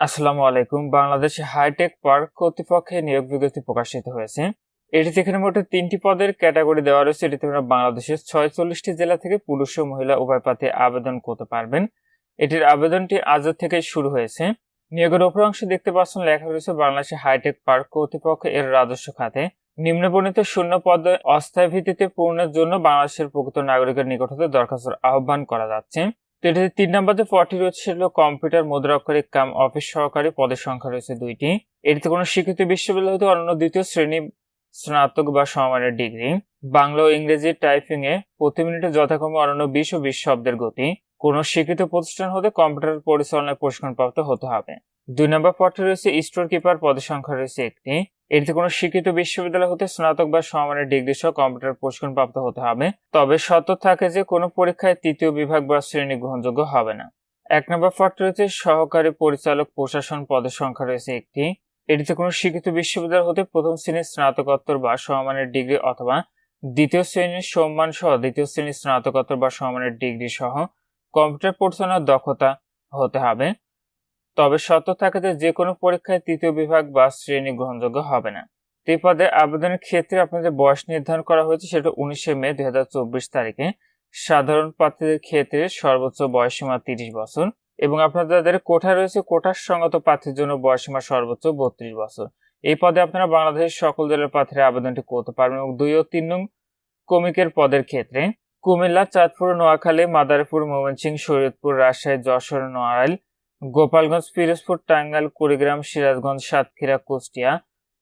আসসালামু আলাইকুম। বাংলাদেশে হাইটেক পার্ক কর্তৃপক্ষে নিয়োগ বিজ্ঞপ্তি প্রকাশিত হয়েছে। এটি এখানে মোট তিনটি পদের ক্যাটাগরি দেওয়া রয়েছে। এটিতে আপনারা বাংলাদেশের ছয়চল্লিশটি জেলা থেকে পুরুষ ও মহিলা উভয় প্রার্থী আবেদন করতে পারবেন। এটির আবেদনটি আজ থেকে শুরু হয়েছে। নিয়োগের উপর অংশে দেখতে পাচ্ছেন লেখা রয়েছে বাংলাদেশে হাইটেক পার্ক কর্তৃপক্ষ এর রাজস্ব খাতে। নিম্ন নিম্নবর্ণিত শূন্য পদে অস্থায়ী ভিত্তিতে পূর্ণের জন্য বাংলাদেশের প্রকৃত নাগরিকের নিকট হতে দরখাস্তের আহ্বান করা যাচ্ছে। এটাতে তিন নম্বর যে পদটি রয়েছে সেটা হলো কম্পিউটার মুদ্রাক্ষরিক কাম অফিস সহকারী পদের সংখ্যা রয়েছে দুইটি। এটিতে কোনো স্বীকৃত বিশ্ববিদ্যালয় হতে অন্য দ্বিতীয় শ্রেণি স্নাতক বা সমমানের ডিগ্রি বাংলা ও ইংরেজি টাইপিং এ প্রতি মিনিটে যথাক্রমে অনন্য বিশ ও বিশ শব্দের গতি। কোনো স্বীকৃত প্রতিষ্ঠান হতে কম্পিউটার পরিচালনায় প্রশিক্ষণপ্রাপ্ত হতে হবে। দুই নম্বর পদটি রয়েছে স্টোর কিপার পদের সংখ্যা রয়েছে একটি। এটিতে কোনো স্বীকৃত বিশ্ববিদ্যালয় হতে স্নাতক বা সমমানের ডিগ্রি সহ কম্পিউটার প্রশিক্ষণ প্রাপ্ত হতে হবে। তবে শর্ত থাকে যে কোনো পরীক্ষায় তৃতীয় বিভাগ বা শ্রেণি গ্রহণযোগ্য হবে না। এক নম্বর পদটি রয়েছে সহকারী পরিচালক প্রশাসন পদের সংখ্যা রয়েছে একটি। এটিতে কোনো স্বীকৃত বিশ্ববিদ্যালয় হতে প্রথম শ্রেণির স্নাতকোত্তর বা সমমানের ডিগ্রি অথবা দ্বিতীয় শ্রেণির সম্মান সহ দ্বিতীয় শ্রেণির স্নাতকোত্তর বা সমমানের ডিগ্রি সহ কম্পিউটার পরিচালনার দক্ষতা হতে হবে। তবে শর্ত থাকে যে যে কোনো পরীক্ষায় তৃতীয় বিভাগ বা শ্রেণি গ্রহণযোগ্য হবে না। এই আবেদনের ক্ষেত্রে আপনাদের বয়স নির্ধারণ করা হয়েছে, সেটা উনিশে মে দু হাজার চব্বিশ তারিখে। সাধারণ প্রার্থীদের ক্ষেত্রে সর্বোচ্চ বয়সীমা তিরিশ বছর এবং আপনাদের কোঠা রয়েছে কোঠার সঙ্গত প্রার্থীর জন্য বয়সীমা সর্বোচ্চ বত্রিশ বছর। এই পদে আপনারা বাংলাদেশের সকল দলের প্রার্থীরা আবেদনটি করতে পারবেন এবং দুই ও তিন নং কমিকের পদের ক্ষেত্রে কুমিল্লা, চাঁদপুর, নোয়াখালী, মাদারীপুর, ময়মনসিংহ, শরীয়তপুর, রাজশাহী, যশোর নোয়ারাইল গোপালগঞ্জ, পিরোজপুর, টাঙ্গাইল, কুড়িগ্রাম, সিরাজগঞ্জ, সাতক্ষীরা, কুষ্টিয়া,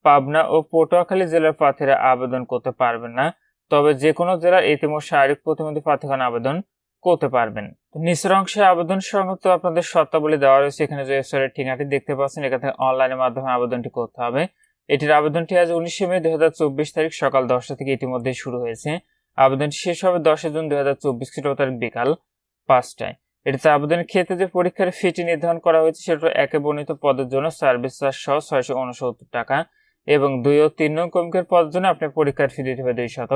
পাবনা ও পটুয়াখালী জেলার প্রার্থীরা আবেদন করতে পারবেন না। তবে যে কোনো জেলার এতিমো শারীরিক প্রতিনিধি প্রার্থীগণ আবেদন করতে পারবেন। নিচের অংশে আবেদন সংক্রান্ত আপনাদের শর্তাবলী দেওয়া রয়েছে। এখানে যে ওয়েবসাইটের ঠিকানাটি দেখতে পাচ্ছেন, এখান অনলাইনের মাধ্যমে আবেদনটি করতে হবে। এটির আবেদনটি আজ উনিশে মে দু হাজার চব্বিশ তারিখ সকাল দশটা থেকে ইতিমধ্যে শুরু হয়েছে। আবেদনটি শেষ হবে দশই জুন দুই হাজার চব্বিশ তারিখ বিকাল পাঁচটায়। এটিতে আবেদনের ক্ষেত্রে যে পরীক্ষার ফিটি নির্ধারণ করা হয়েছে সেটা একে বর্ণিত পদের জন্য সার্ভিস চার্জ সহ ছয়শো উনসত্তর টাকা এবং দুই ও তিন নং কমিকের পদের জন্য আপনার পরীক্ষার ফি দিতে হবে দুইশত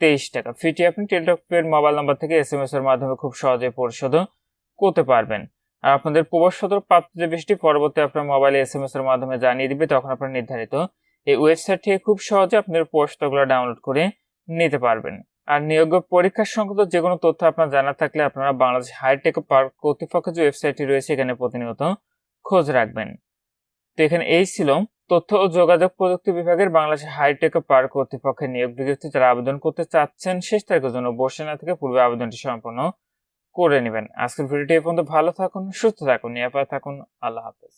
তেইশ টাকা। ফিটি আপনি টেলিটকের মোবাইল নাম্বার থেকে এস এম এস এর মাধ্যমে খুব সহজে পরিশোধ করতে পারবেন। আর আপনাদের প্রবেশপত্র প্রাপ্ত যে বিষয়টি, পরবর্তী আপনার মোবাইলে এস এম এস এর মাধ্যমে জানিয়ে দিবে, তখন আপনার নির্ধারিত এই ওয়েবসাইট থেকে খুব সহজে আপনার প্রশ্নগুলো ডাউনলোড করে নিতে পারবেন। আর নিয়োগ পরীক্ষার সংক্রান্ত যে কোনো তথ্য আপনার জানা থাকলে আপনারা বাংলাদেশ হাইটেক পার্ক কর্তৃপক্ষের যে ওয়েবসাইটটি রয়েছে, এখানে প্রতিনিয়ত খোঁজ রাখবেন। তো এখানে এই ছিল তথ্য ও যোগাযোগ প্রযুক্তি বিভাগের বাংলাদেশ হাইটেক পার্ক কর্তৃপক্ষের নিয়োগ বিজ্ঞপ্তি। যারা আবেদন করতে চাচ্ছেন, শেষ তারিখের জন্য বসে না থেকে পূর্বে আবেদনটি সম্পন্ন করে নেবেন। আজকের ভিডিওটি এই পর্যন্ত ভালো থাকুন, সুস্থ থাকুন, নিরাপদ থাকুন। আল্লাহ হাফেজ।